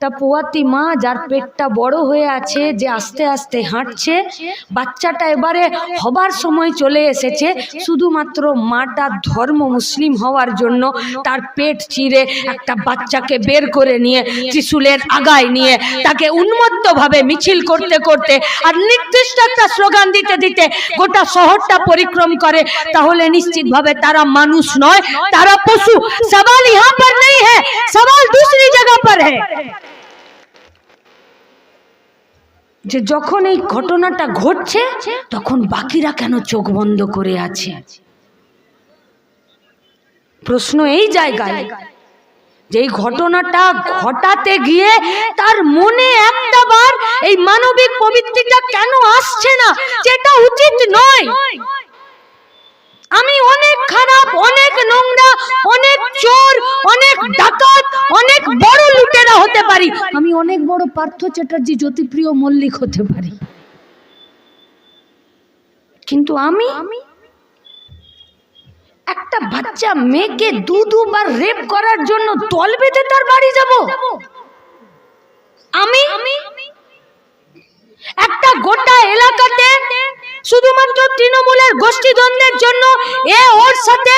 একটা পোয়াতি মা যার পেটটা বড় হয়ে আছে, যে আস্তে আস্তে হাঁটছে। বাচ্চাটা এবারে হবার সময় চলে এসেছে, শুধুমাত্র মাটা ধর্ম মুসলিম হওয়ার জন্য তার পেট চিরে একটা বাচ্চাকে বের করে নিয়ে, ত্রিশুলের আগায় নিয়ে তাকে উন্মত্তভাবে মিছিল করতে করতে আর নির্দিষ্ট একটা স্লোগান দিতে দিতে গোটা শহরটা পরিক্রম করে। তাহলে নিশ্চিতভাবে তারা মানুষ নয়, তারা পশু। সবাল ইহা পর নেই হ্যাঁ সবাল দূসরি জায়গা পর হ্যাঁ। যে যখন এই ঘটনাটা ঘটছে, তখন বাকিরা কেন চোখ বন্ধ করে আছে? প্রশ্ন এই জায়গায় যে এই ঘটনাটা ঘটাতে গিয়ে তার মনে একটা বার এই মানবিক প্রবৃত্তিটা কেন আসছে না? যেটা উচিত নয়। আমি অনেক খারাপ, অনেক নোংরা, অনেক চোর, অনেক ডাকাত, অনেক বড় লুটেরা হতে পারি। আমি অনেক বড় পার্থ চ্যাটার্জি, জ্যোতিপ্রিয় মল্লিক হতে পারি। কিন্তু আমি একটা বাচ্চা মেয়েকে দু দুবার রেপ করার জন্য দল বেঁধে তার বাড়ি যাব। আমি একটা গোটা এলাকাতে শুধুমাত্র তৃণমূলের গোষ্ঠীদ্বন্দ্বের জন্য এ ওর সাথে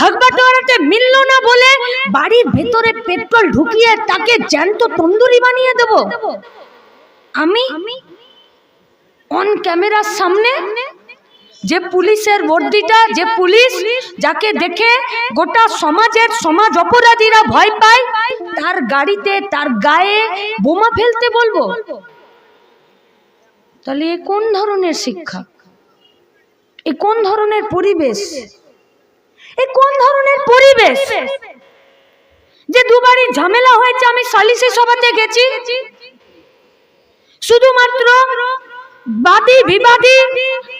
ভাগবাটোয়ারাতে মিলল না বলে বাড়ির ভেতরে পেট্রোল ঢুকিয়ে তাকে জ্যান্ত তন্দুরি বানিয়ে দেব। আমি অন ক্যামেরার সামনে যে পুলিশের বর্দিটা, যে পুলিশ যাকে দেখে গোটা সমাজের সমাজ অপরাধীরা ভয় পায়, তার গাড়িতে, তার গায়ে বোমা ফেলতে বলব। তাহলে কোন ধরনের শিক্ষা? এ কোন ধরনের পরিবেশ? এ কোন ধরনের পরিবেশ? যে দুবারই ঝামেলা হয়েছে, আমি সালিসি সভাতে গেছি। শুধুমাত্র বাদী, বিবাদী,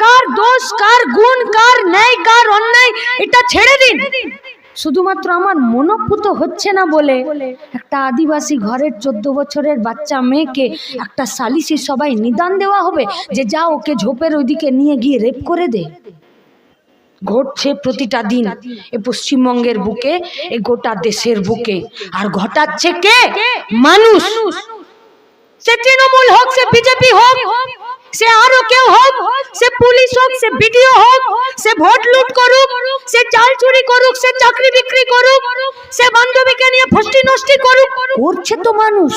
কার দোষ, কার গুণ, কার ন্যায়, কার অন্যায়, এটা ছেড়ে দিন। শুধুমাত্র আমার মনোপুত হচ্ছে না বলে একটা আদিবাসী ঘরের চোদ্দ বছরের বাচ্চা মেয়েকে একটা সালিসি সবাই নিদান দেওয়া হবে যে যা ওকে ঝোপের ওইদিকে নিয়ে গিয়ে রেপ করে দে। ঘটছে প্রতিটা দিন এ পশ্চিমবঙ্গের বুকে এ গোটা দেশের বুকে। আর ঘটাচ্ছে কে? মানুষ। সে তৃণমূল হোক সে বিজেপি হোক। সে আরও কেউ হোক, সে পুলিশ হোক, সে বিডিও হোক, সে ভোট লুট করুক, সে চাল চুরি করুক, সে চাকরি বিক্রি করুক, সে বান্ধবীকে নিয়ে ফষ্টি নষ্টি করুক, করছে তো মানুষ।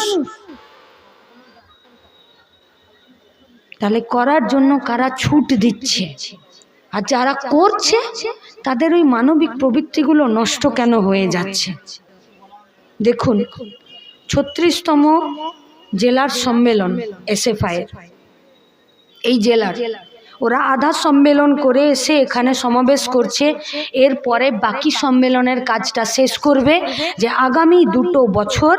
তাহলে করার জন্য কারা ছুট দিচ্ছে? আর যারা করছে, তাদের ওই মানবিক প্রবৃত্তিগুলো নষ্ট কেন হয়ে যাচ্ছে? দেখুন, ছত্রিশতম জেলার সম্মেলন এসএফআই এই জেলার। ওরা আধা সম্মেলন করে এসে এখানে সমাবেশ করছে। এরপরে বাকি সম্মেলনের কাজটা শেষ করবে যে আগামী দুটো বছর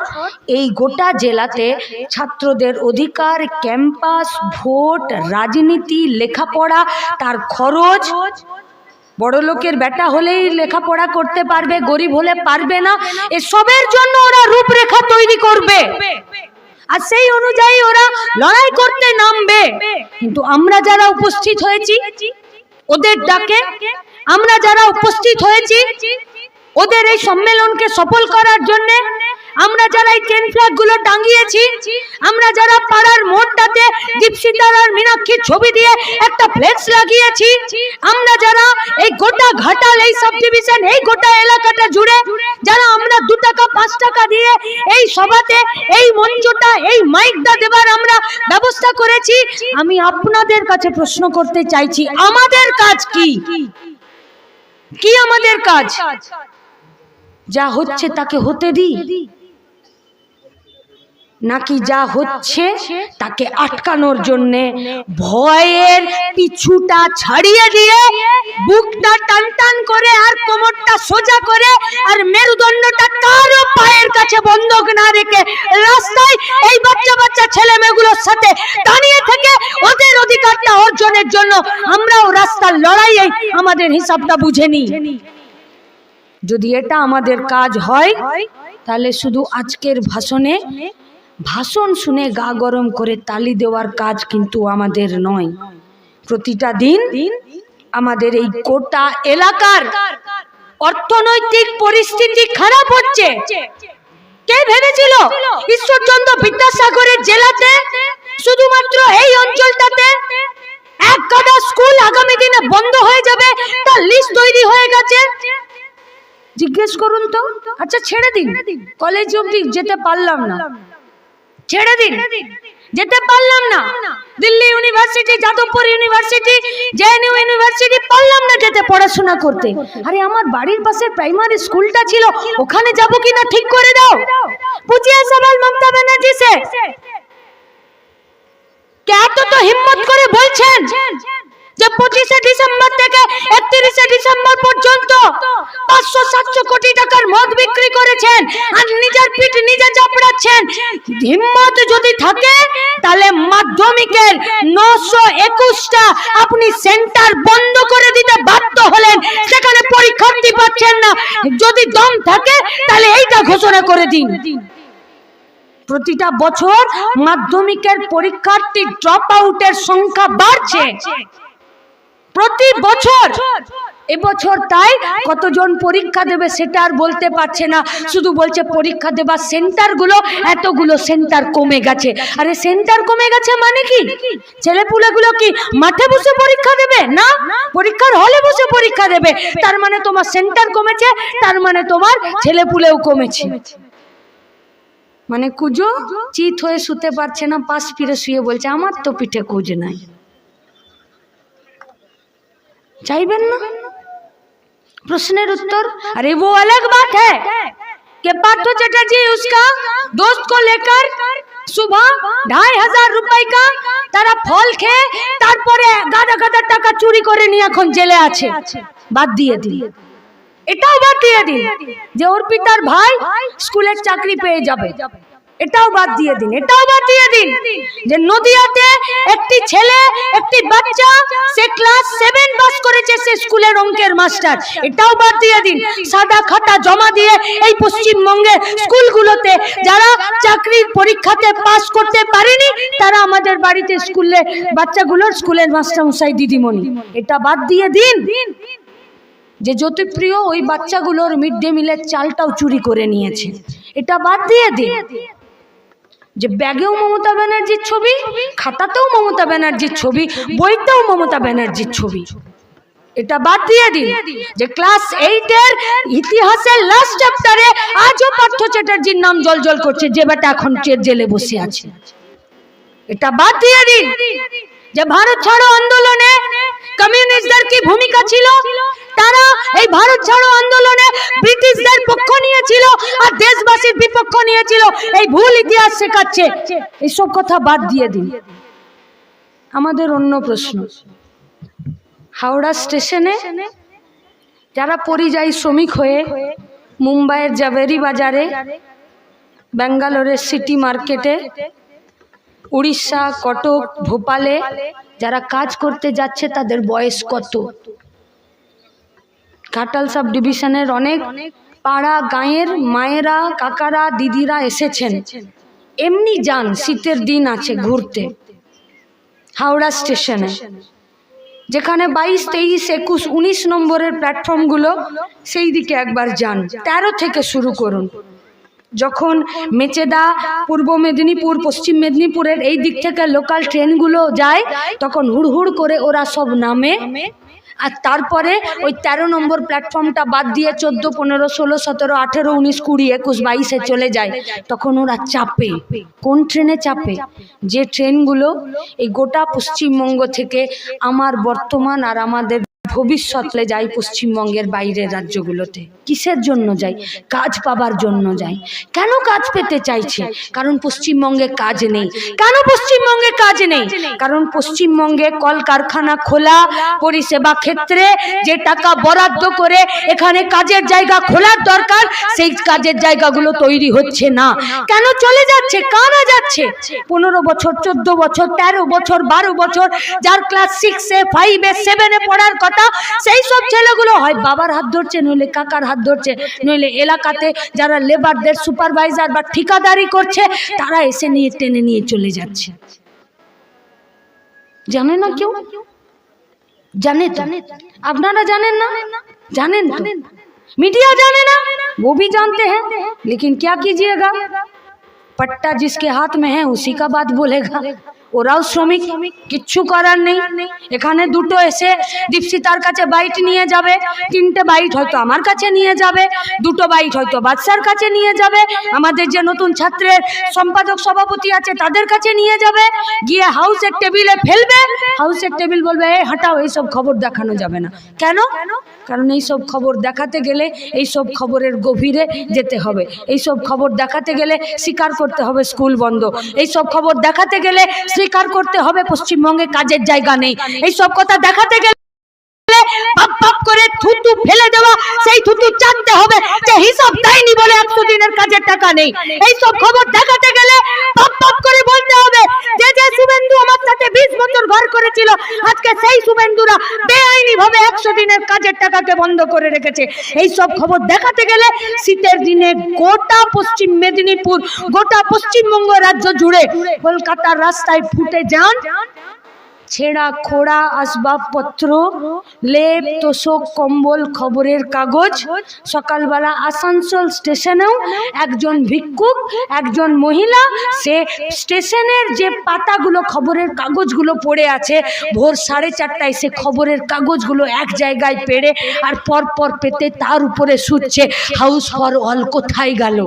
এই গোটা জেলাতে ছাত্রদের অধিকার, ক্যাম্পাস, ভোট, রাজনীতি, লেখাপড়া, তার খরচ। বড় লোকের বেটা হলেই লেখাপড়া করতে পারবে, গরিব হলে পারবে না। এসবের জন্য ওরা রূপরেখা তৈরি করবে। আর সেই অনুযায়ী ওরা লড়াই করতে নামবে। কিন্তু আমরা যারা উপস্থিত হয়েছি, ওদের ডাকে আমরা যারা উপস্থিত হয়েছি, ওদের এই সম্মেলনকে সফল করার জন্য আমরা যারা এই ট্রেন ফ্ল্যাগগুলো টাঙ্গিয়েছি আমরা যারা পাড়ার মোড়টাতে দীপসিতার আর মীনাক্ষীর ছবি দিয়ে একটা ফ্লেক্স লাগিয়েছি, আমরা যারা এই গোটা ঘাটাল, এই সাব ডিভিশন এই গোটা এলাকাটা জুড়ে যারা টাকা দিয়ে এই সভাতে এই মঞ্চটা, এই মাইকটা দেবার আমরা ব্যবস্থা করেছি। আমি আপনাদের কাছে প্রশ্ন করতে চাইছি, আমাদের কাজ কি? কি আমাদের কাজ? যা হচ্ছে তাকে হতে দিই। নাকি যা হচ্ছে তাকে আটকানোর জন্য ভয়ের পিছুটা ছাড়িয়ে দিয়ে বুকটা টান টান করে আর কোমরটা সোজা করে আর মেরুদণ্ডটা কারও পায়ের কাছে বন্ধক না রেখে রাস্তায় এই বাচ্চা বাচ্চা ছেলে মেয়েগুলোর সাথে দাঁড়িয়ে থেকে ওদের অধিকারটা অর্জনের জন্য আমরাও রাস্তার লড়াইয়ে আমাদের হিসাবটা বুঝে নিই। যদি এটা আমাদের কাজ হয়, তাহলে শুধু আজকের ভাষণে ভাষণ শুনে গা গরম করে তালি দেওয়ার কাজ কিন্তু আমাদের নয়। প্রতিটা দিন আমাদের এই গোটা এলাকার অর্থনৈতিক পরিস্থিতি খারাপ হচ্ছে। কে ভেবেছিল ঈশ্বরচন্দ্র বিদ্যাসাগরের জেলাতে শুধুমাত্র এই অঞ্চলটাতে এক গাদা স্কুল আগামী দিনে বন্ধ হয়ে যাবে, তার লিস্ট তৈরি হয়ে গেছে? জিজ্ঞেস করুন তো। আচ্ছা ছেড়ে দিন। কলেজ অব্দি যেতে পারলাম না। ছেড়ে দিন। যেতে পারলাম না। Delhi university Jadavpur university JNU university পারলাম না যেতে পড়াশোনা করতে। আরে, আমার বাড়ির পাশে প্রাইমারি স্কুলটা ছিল, ওখানে যাব কিনা ঠিক করে দাও। পুচিয়া সবাল মমতা ব্যানার্জি সে। কে এত তো হিম্মত করে বলছেন? যে পঁচিশে ডিসেম্বর থেকে একত্রিশে ডিসেম্বর পর্যন্ত পাঁচশো, সাতশো কোটি টাকার মদ বিক্রি করেছেন আর নিজের পিঠ নিজে চাপড়াচ্ছেন। হিম্মত যদি থাকে, তাহলে মাধ্যমিকের নশো একুশটা আপনি সেন্টার বন্ধ করে দিতে বাধ্য হলেন, সেখানে পরীক্ষার্থী পাচ্ছেন না। যদি দম থাকে, তাহলে এইটা ঘোষণা করে দিন। প্রতিটা বছর মাধ্যমিকের পরীক্ষার্থী ড্রপ আউটের সংখ্যা বাড়ছে। প্রতি বছর। এবছর তাই কতজন পরীক্ষা দেবে সেটা আর বলতে পারছে না। শুধু বলছে পরীক্ষা দেবার সেন্টারগুলো এতগুলো সেন্টার কমে গেছে। আরে সেন্টার কমে গেছে মানে কি? ছেলেপুলেগুলো কি মাঠে বসে পরীক্ষা দেবে না? পরীক্ষার হলে বসে পরীক্ষা দেবে। তার মানে তোমার সেন্টার কমেছে তার মানে তোমার ছেলেপুলেও কমেছে। মানে কুজো চিত হয়ে শুতে পারছে না পাশ ফিরে শুয়ে বলছে আমার তো পিঠে কুজ নাই। চাইবেন না प्रश्न उत्तर अरे वो अलग बात है कि पार्थो चटर्जी उसका दोस्त को लेकर सुबह ढाई हजार रुपए का তারা ফল খেয়ে তারপরে গাদা গাদা টাকা চুরি করে নিয়ে এখন জেলে আছে বাদ দিয়ে দিন এটাও বাদ দিয়ে দিন যে ওর পিতার ভাই স্কুলের চাকরি পেয়ে যাবে এটাও বাদ দিয়ে দিন, এটাও বাদ দিয়ে দিন যে নদিয়াতে একটি ছেলে, একটি বাচ্চা, সে ক্লাস সেভেন পাস করেছে, সে স্কুলের অঙ্কের মাস্টার এটাও বাদ দিয়ে দিন, সাদা খাতা জমা দিয়ে এই পশ্চিমবঙ্গের স্কুলগুলোতে যারা চাকরির পরীক্ষাতে পাস করতে পারেনি, তারা আমাদের বাড়িতে স্কুলে, বাচ্চাগুলোর স্কুলের মাস্টারমশাই দিদিমণি। এটা বাদ দিয়ে দিন। যে জ্যোতিপ্রিয় ওই বাচ্চাগুলোর মিড ডে মিলের চালটাও চুরি করে নিয়েছে। এটা বাদ দিয়ে দিন। যে ব্যাগেও মমতা ব্যানার্জির ছবি, খাতাতেও মমতা ব্যানার্জির ছবি, বইতেও মমতা ব্যানার্জির ছবি। এটা বাদ দিয়ে দিন যে ক্লাস এইটের ইতিহাসের লাস্ট চ্যাপ্টারে আজও পার্থ চ্যাটার্জির নাম জল জল করছে, যে বেটা এখন জেলে বসে আছে। এটা বাদ দিয়ে দিন যে ভারত ছাড়ো আন্দোলনে কমিউনিস্টদের কি ভূমিকা ছিল? তারা এই ভারত ছাড়ো আন্দোলনে ব্রিটিশদের পক্ষ নিয়েছিল আর দেশবাসীর বিপক্ষ নিয়েছিল। এই ভুল ইতিহাস শেখাচ্ছে। এইসব কথা বাদ দিয়ে দিন। আমাদের অন্য প্রশ্ন। হাওড়া স্টেশনে যারা পরিযায়ী শ্রমিক হয়ে মুম্বাইয়ের জাভেরি বাজারে, ব্যাঙ্গালোরের সিটি মার্কেটে, উড়িষ্যা, কটক, ভোপালে যারা কাজ করতে যাচ্ছে, তাদের বয়স কত? ঘাটাল সাব ডিভিশনের অনেক পাড়া গাঁয়ের মায়েরা, কাকারা, দিদিরা এসেছেন। এমনি যান, শীতের দিন আছে ঘুরতে। হাওড়া স্টেশনে। যেখানে বাইশ, তেইশ, একুশ, উনিশ নম্বরের প্ল্যাটফর্মগুলো, সেই দিকে একবার যান। তেরো থেকে শুরু করুন। যখন মেচেদা, পূর্ব মেদিনীপুর, পশ্চিম মেদিনীপুরের এই দিক থেকে লোকাল ট্রেনগুলো যায়, তখন হুড়হুড় করে ওরা সব নামে। আর তারপরে ওই তেরো নম্বর প্ল্যাটফর্মটা বাদ দিয়ে চোদ্দ, পনেরো, ষোলো, সতেরো, আঠেরো, উনিশ, কুড়ি, একুশ, বাইশে চলে যায়। তখন ওরা চাপে। কোন ট্রেনে চাপে? যে ট্রেনগুলো এই গোটা পশ্চিমবঙ্গ থেকে আমার বর্তমান আর আমাদের ভবিষ্যতে যাই পশ্চিমবঙ্গের বাইরের রাজ্যগুলোতে। কিসের জন্য যাই? কাজ পাবার জন্য যাই। কেন কাজ পেতে চাইছে? কারণ পশ্চিমবঙ্গে কাজ নেই। কেন পশ্চিমবঙ্গে কাজ নেই? কারণ পশ্চিমবঙ্গে কলকারখানা খোলা, পরিষেবা ক্ষেত্রে যে টাকা বরাদ্দ করে এখানে কাজের জায়গা খোলার দরকার, সেই কাজের জায়গাগুলো তৈরি হচ্ছে না। কেন চলে যাচ্ছে? কারা যাচ্ছে? পনেরো বছর, চোদ্দ বছর, তেরো বছর, বারো বছর, যার ক্লাস সিক্সে ফাইভে সেভেনে পড়ার কথা সেই সব ছেলেগুলো হয় বাবার হাত ধরছে নইলে কাকার হাত ধরছে নইলে এলাকাতে যারা লেবারদের সুপারভাইজার বা ঠিকাদারি করছে তারা এসে নিয়ে টেনে নিয়ে চলে যাচ্ছে জানে না কেউ জানে তো আপনারা জানেন না জানেন তো मीडिया जाने ना वो भी जानते हैं लेकिन क्या कीजिएगा पट्टा जिसके हाथ में है उसी का बात बोलेगा ওরাও শ্রমিক, কিচ্ছু করার নেই। এখানে দুটো এসে দীপশিতার কাছে বাইট নিয়ে যাবে, তিনটে বাইট হয়তো আমার কাছে নিয়ে যাবে, দুটো বাইট হয়তো বাদশার কাছে নিয়ে যাবে, আমাদের যে নতুন ছাত্রের সম্পাদক সভাপতি আছে তাদের কাছে নিয়ে যাবে, গিয়ে হাউসের টেবিলে ফেলবে হাউসের টেবিল বলবে এই হাঁটাও এইসব খবর দেখানো যাবে না। কেন? কারণ এই সব খবর দেখাতে গেলে এই সব খবরের গভীরে যেতে হবে। এই সব খবর দেখাতে গেলে স্বীকার করতে হবে স্কুল বন্ধ। এই সব খবর দেখাতে গেলে স্বীকার করতে হবে, পশ্চিমবঙ্গে কাজের জায়গা নেই। এই সব কথা দেখাতে গেলে পাপ পাপ করে থুতু ফেলে দেওয়া, সেই থুতু জানতে হবে যে হিসাব দেয়নি বলে একশো দিনের কাজের টাকা নেই। এই সব খবর দেখাতে গেলে পাপ পাপ করে বলতে হবে যে যে শুভেন্দু আমার সাথে বিশ করেছিল আজকে সেই শুভেন্দুরা বেআইনি ভাবে একশো দিনের কাজের টাকাকে বন্ধ করে রেখেছে। এই সব খবর দেখাতে গেলে শীতের দিনে গোটা পশ্চিম মেদিনীপুর, গোটা পশ্চিমবঙ্গ রাজ্য জুড়ে কলকাতার রাস্তায় ফুটে যান। ছেঁড়া খোড়া আসবাবপত্র, লেপ, তোষক, কম্বল, খবরের কাগজ, সকালবেলা আসানসোল স্টেশনেও একজন ভিক্ষুক, একজন মহিলা, সে স্টেশনের যে পাতাগুলো, খবরের কাগজগুলো পড়ে আছে, ভোর সাড়ে চারটায় সে খবরের কাগজগুলো এক জায়গায় পেড়ে আর পর পর পেতে তার উপরে শুচ্ছে, হাউস ফর অল কোথায় গেল?